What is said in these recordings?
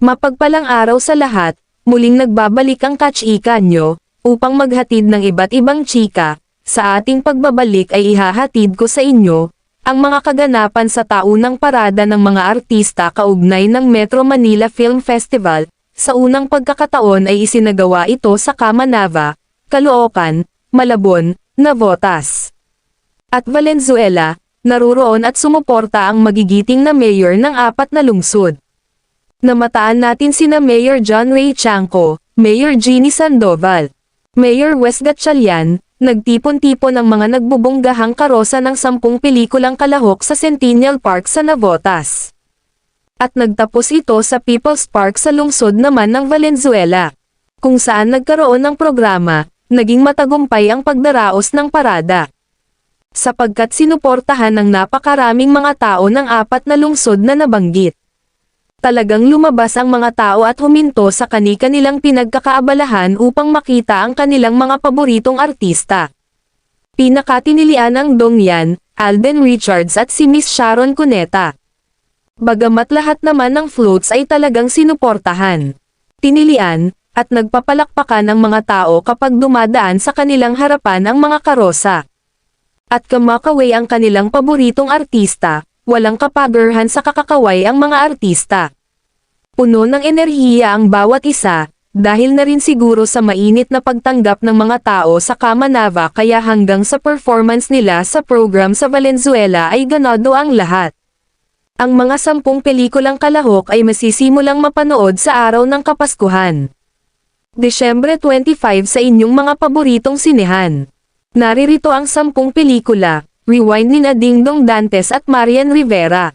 Mapagpalang araw sa lahat, muling nagbabalik ang kachika nyo, upang maghatid ng iba't ibang chika. Sa ating pagbabalik ay ihahatid ko sa inyo, ang mga kaganapan sa taunang parada ng mga artista kaugnay ng Metro Manila Film Festival. Sa unang pagkakataon ay isinagawa ito sa Kamanava, Caloocan, Malabon, Navotas. At Valenzuela, naruroon at sumuporta ang magigiting na mayor ng apat na lungsod. Namataan natin sina Mayor John Ray Chanco, Mayor Jeannie Sandoval, Mayor Wes Gatchalian, nagtipon-tipon ang mga nagbubunggahang karosa ng sampung pelikulang kalahok sa Centennial Park sa Navotas. At nagtapos ito sa People's Park sa lungsod naman ng Valenzuela, kung saan nagkaroon ng programa, naging matagumpay ang pagdaraos ng parada. Sapagkat sinuportahan ng napakaraming mga tao ng apat na lungsod na nabanggit. Talagang lumabas ang mga tao at huminto sa kani-kanilang pinagkakaabalahan upang makita ang kanilang mga paboritong artista. Pinakatinilian ang Dongyan, Alden Richards at si Miss Sharon Cuneta. Bagamat lahat naman ng floats ay talagang sinuportahan. Tinilian, at nagpapalakpakan ang mga tao kapag dumadaan sa kanilang harapan ang mga karosa. At kamakaway ang kanilang paboritong artista, walang kapagarhan sa kakakaway ang mga artista. Puno ng enerhiya ang bawat isa, dahil na rin siguro sa mainit na pagtanggap ng mga tao sa Kamanava kaya hanggang sa performance nila sa program sa Valenzuela ay ganado ang lahat. Ang mga sampung pelikulang kalahok ay masisimulang mapanood sa araw ng Kapaskuhan. Desyembre 25 sa inyong mga paboritong sinehan. Naririto ang sampung pelikula, Rewind ni na Dingdong Dantes at Marian Rivera.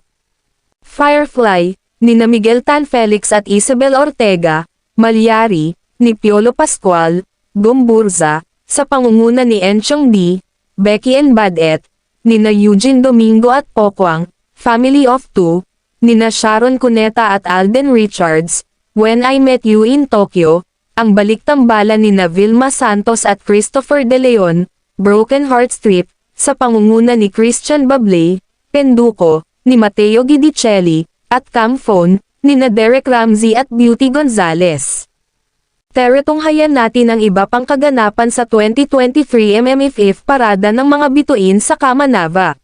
Firefly, ni na Miguel Tan Felix at Isabel Ortega, Malyari, ni Piolo Pascual, Gumburza, sa pangunguna ni Enchong D, Becky and Badet, ni na Eugene Domingo at Pokwang, Family of Two, ni na Sharon Cuneta at Alden Richards, When I Met You in Tokyo, ang baliktambala ni na Vilma Santos at Christopher De Leon, Broken Heart Strip, sa pangunguna ni Christian Bablé, Penduko, ni Mateo Gidicelli, at Camphone, ni Derek Ramsey at Beauty Gonzalez. Teretunghayan natin ang iba pang kaganapan sa 2023 MMFF Parada ng mga bituin sa Kamanava.